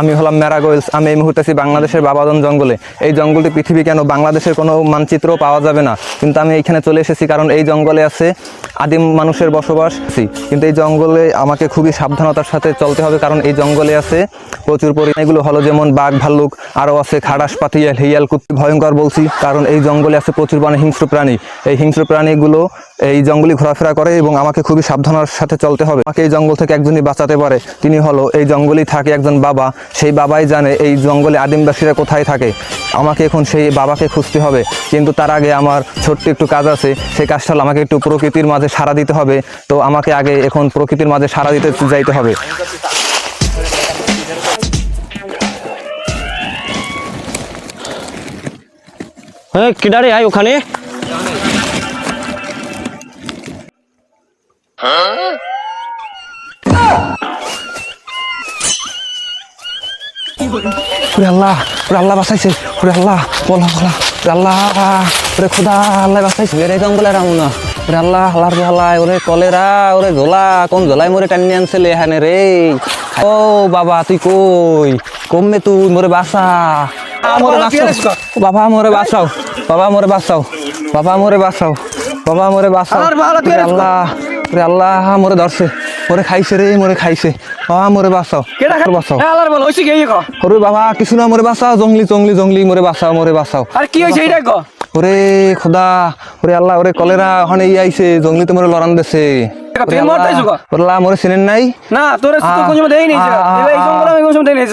আমি হলাম ম্যারাগোয়েলস। আমি এই মুহূর্তে আছি বাংলাদেশের বাবাদন জঙ্গলে। এই জঙ্গলটি পৃথিবী কেন? বাংলাদেশের কোনো মানচিত্রও পাওয়া যাবে না। কিন্তু আমি এইখানে চলে এসেছি কারণ এই জঙ্গলে আছে আদিম মানুষের বসবাস। কিন্তু এই জঙ্গলে আমাকে খুবই সাবধানতার সাথে চলতে হবে কারণ এই জঙ্গলে আছে প্রচুর পরিমাণে এগুলো হলো যেমন বাঘ, ভাল্লুক, আরও আছে খাড়াস, পাতিয়াল হিয়াল কুত ভয়ঙ্কর বলছি। কারণ এই জঙ্গলে আছে প্রচুর পরিমাণে হিংস্র প্রাণী। এই হিংস্র প্রাণীগুলো এই জঙ্গলে ঘোরাফেরা করে এবং আমাকে খুবই সাবধানের সাথে চলতে হবে। আমাকে এই জঙ্গল থেকে একজনই বাঁচাতে পারে। তিনি হলো, এই জঙ্গলেই থাকে একজন বাবা। সেই বাবাই জানে এই জঙ্গলে আদিমবাসীরা কোথায় থাকে। আমাকে এখন সেই বাবাকে খুঁজতে হবে। কিন্তু তার আগে আমার ছোট্ট একটু কাজ আছে। সেই কাজটা আমাকে একটু প্রকৃতির মাঝে সাড়া দিতে হবে। তো আমাকে আগে এখন প্রকৃতির মাঝে সাড়া দিতে যাইতে হবে। হ্যাঁ কিডারে আয় ওখানে। আল্লাহ ওরে আল্লাহ বাঁচাইছে ওরে আল্লাহ বলা বলা। আল্লাহ ওরে খোদা আল্লাহ বাঁচাইছে। এর জঙ্গলে রামু না ওরে আল্লাহ আল্লাহর জ্বালায় ওরে কলেরা ওরে ঝোলা কোন ঝোলাই মরে টানি আনছিলে এখানে রে? ও বাবা তুই কই? কমবে তুই মোরে বাসা বাবা মোরে বাঁচাও। বাবা মোরে বাঁচাও। বাবা মোরে বাঁচাও। বাবা মোরে বাঁচাও। আল্লাহ। ওরে আল্লাহ মোরে ধরছে। মোরে খাইছে রে মোরে খাইছে। আ মোরে বাঁচাও মোরে বাঁচাও। আল্লাহর বল হইছে কি কও ওরে বাবা কিছু না মোরে বাঁচাও জঙ্গলি জংলি জংলি মোরে বাঁচাও মোরে বাঁচাও। আর কি হইছে এইটা কও ওরে খোদা ওরে আল্লাহ ওরে কলেরা ওখানে ই আইছে জংলি তো মোরে লড়ান দেছে। তুই মরতেছো ক? ওরে আল্লাহ মোরে চিনেন নাই? না তোরে তো আ, দেই নাই আ, আ, এই জঙ্গলে আমি কোন দেই নাই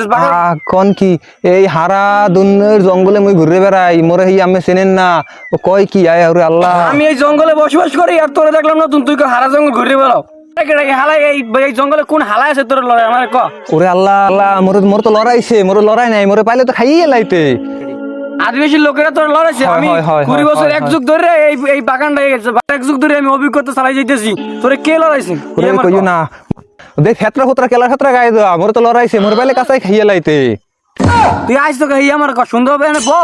কোন কি? এই হারা দুনের জঙ্গলে মুই ঘুরে বেড়াই মোরে হি আমি চিনেন না। ও কয় কি? আয় ওরে আল্লাহ। আমি এই জঙ্গলে বসবাস করি আর তোরে দেখলাম না তুই হারা জঙ্গল ঘুরে বেড়াও। জঙ্গলে কোন হালাই আছে তোর লড়াই? আমার ক। ওরে আল্লাহ আল্লাহ মোরে মোর তো লড়াইছে মোরে লড়াই নাই মোরে পাইলে তো খাইয়ে লাইতে। আদিবাসী লোকেরা তো লড়াইছে। আমি কুড়ি বছর এক যুগ ধরে এই এই বাগানটা এক যুগ ধরে আমি অভিজ্ঞতা চালাই যাইতেছি। তোরে কে লড়াইছে। না। দেখ ক্ষেত্র ক্ষেত্রা খেলার ক্ষেত্রা গায়ে দেওয়া। মোরে তো লড়াইছে মোর পাইলে কাছে খাইয়ে লাইতে। তুই আইস তোকে এই আমার ক সুন্দর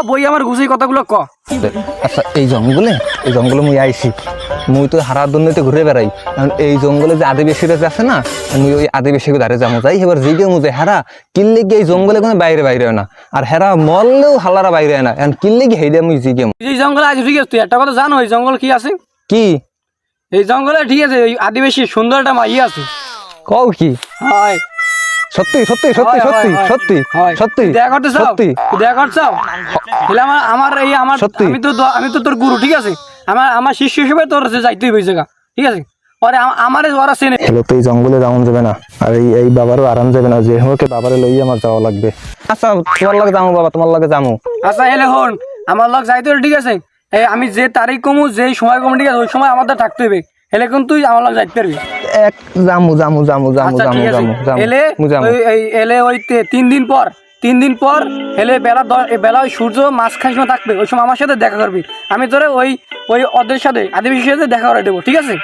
বই আমার ঘুষি কথাগুলো ক। আচ্ছা এই জঙ্গলে এই জঙ্গলে মুই আইছি। মুই তো হারা দুর্নীতি ঘুরে বেড়াই। কারণ এই জঙ্গলে যে আদিবাসীরা যে আছে না মুই ওই আদিবাসীকে ধারে যাব যাই। এবার জিগে মুজে হেরা কিনলে গিয়ে এই জঙ্গলে কোনো বাইরে বাইরে না। আর হেরা মরলেও হালারা বাইরে না। এখন কিনলে গিয়ে হেইডে মুই জিগে এই জঙ্গলে আজ ঠিক তুই একটা কথা জানো এই জঙ্গল কি আছে? কি? এই জঙ্গলে ঠিক আছে এই আদিবাসী সুন্দর একটা মাই আছে। কও কি? হয়। সত্যি সত্যি সত্যি সত্যি। সত্যি সত্যি দেখা করতে চাও? সত্যি। দেখা করতে চাও? আমার এই আমার সত্যি? আমি তো আমি তো তোর গুরু ঠিক আছে? আমার আমার শিষ্য হিসেবে তোর কাছে যাইতেই হয়েছে গা ঠিক আছে? পরে আমার ওরা চেনে হ্যালো তো এই জঙ্গলে যাওয়া যাবে না আর এই এই বাবারও আরাম যাবে না যে হোক বাবারে লইয়ে আমার যাওয়া লাগবে। আচ্ছা তোমার লাগে যাব বাবা তোমার লাগে যাব আচ্ছা এলে হন আমার লগ যাইতে হলে ঠিক আছে। এই আমি যে তারিখ কমু যে সময় কমু ঠিক আছে ওই সময় আমাদের থাকতে হবে এলে কিন্তু তুই আমার লগ যাইতে পারবি। এক জামু জামু জামু জামু জামু এলে ওই এই এলে ওই তে- তিন দিন পর তিন দিন পর এলে বেলা বেলা ওই সূর্য মাঝখান সময় থাকবে ওই সময় আমার সাথে দেখা করবি। আমি তোরে ওই ওই ওদের সাথে আদিবাসীর সাথে দেখা করে দেবো ঠিক আছে?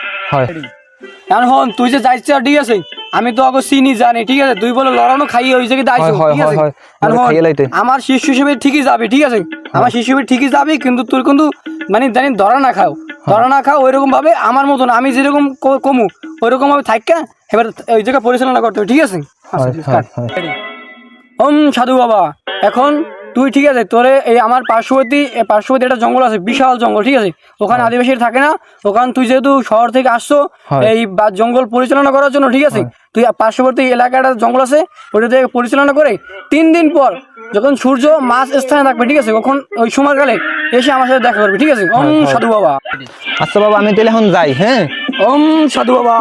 এখন হন তুই যে যাইছিস ঠিক আছে? আমি তো আগে চিনি জানি ঠিক আছে? তুই বলে লড়ানো খাইয়ে ওই জায়গায় দাইছো ঠিক আছে? হয়, হয়। আমার শিশু হিসেবে ঠিকই যাবি ঠিক আছে? আমার শিশু হিসেবে ঠিকই যাবি কিন্তু তুই কিন্তু মানে জানি ধরা না খাও। ধরা না খাও ওইরকম ভাবে আমার মতন আমি যেরকম কমু ওইরকম ভাবে থাকা এবার ওই জায়গায় পরিচালনা করতে হবে ঠিক আছে? হয়, হয়। ওম সাধু বাবা এখন তুই ঠিক আছে তোরে এই আমার পার্শ্ববর্তী পার্শ্ববর্তী একটা জঙ্গল আছে বিশাল জঙ্গল ঠিক আছে? ওখানে আদিবাসী থাকে না ওখানে তুই যেহেতু শহর থেকে আসছো এই জঙ্গল পরিচালনা করার জন্য ঠিক আছে? তুই পার্শ্ববর্তী এলাকাটা জঙ্গল আছে ওটা থেকে পরিচালনা করে তিন দিন পর যখন সূর্য মাঝ স্থানে থাকবে ঠিক আছে? তখন ওই সময় সময়কালে এসে আমার সাথে দেখা করবে ঠিক আছে? ওম সাধু বাবা। আচ্ছা বাবা আমি তাহলে এখন যাই হ্যাঁ? ওম সাধু বাবা।